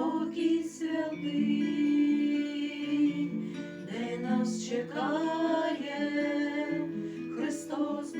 спокій святий, де нас чекає Христос.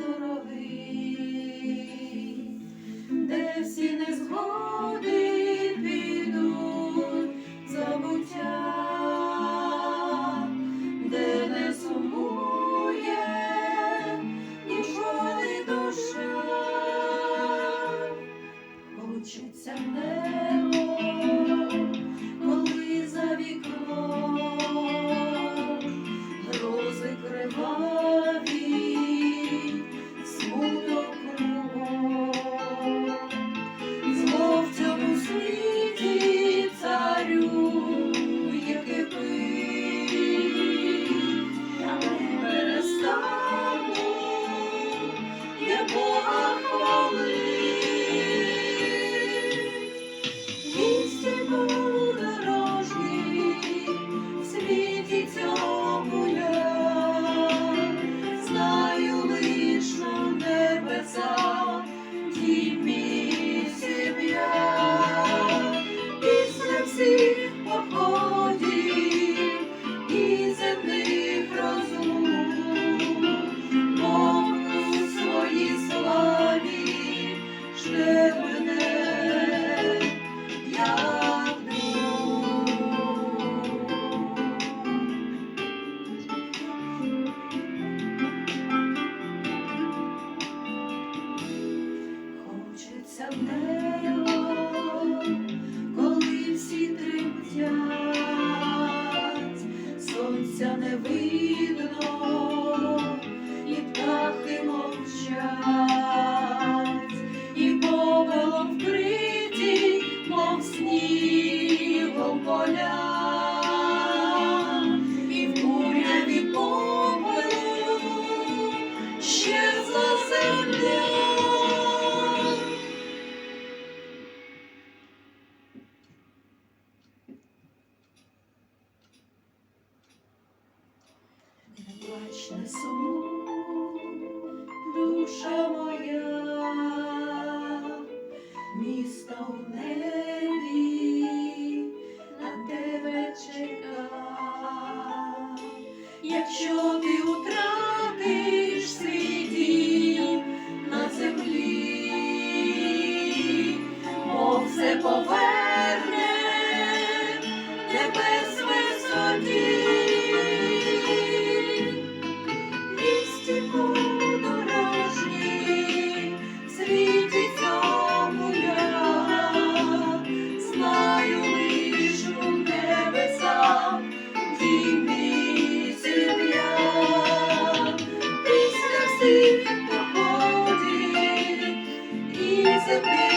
сонця не видно, вічне суму, душа моя, місто в небі на тебе чека, якщо to be.